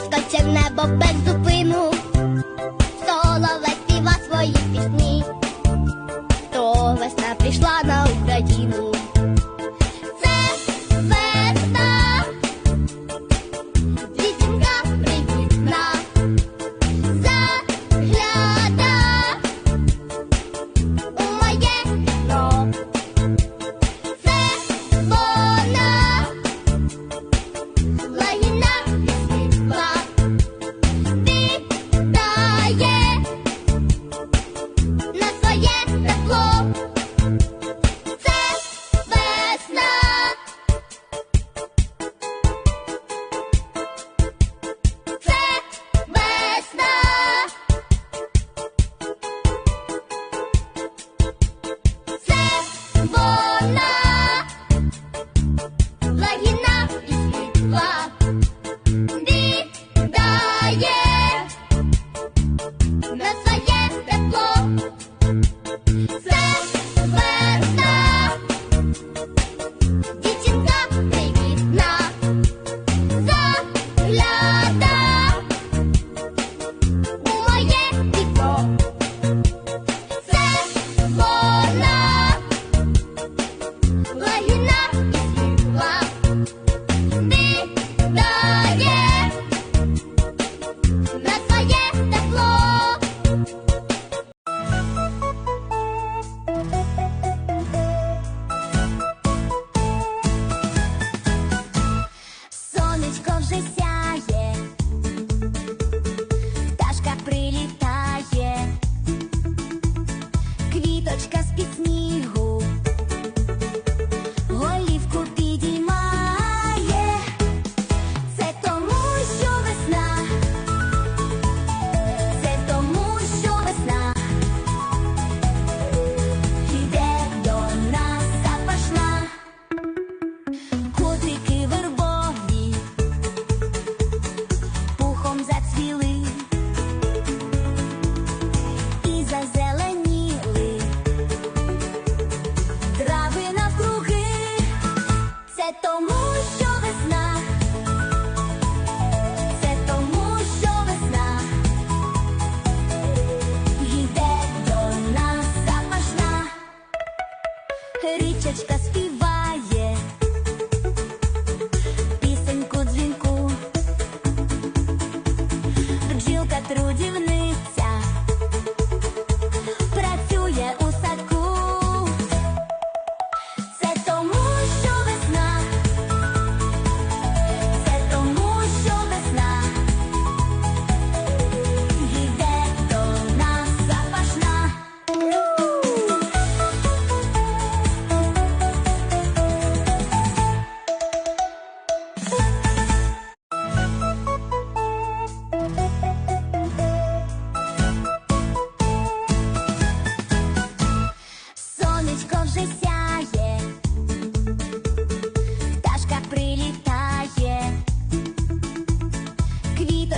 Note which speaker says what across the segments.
Speaker 1: ласкаться в небо без зупину.
Speaker 2: podcast Disney.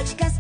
Speaker 2: точка с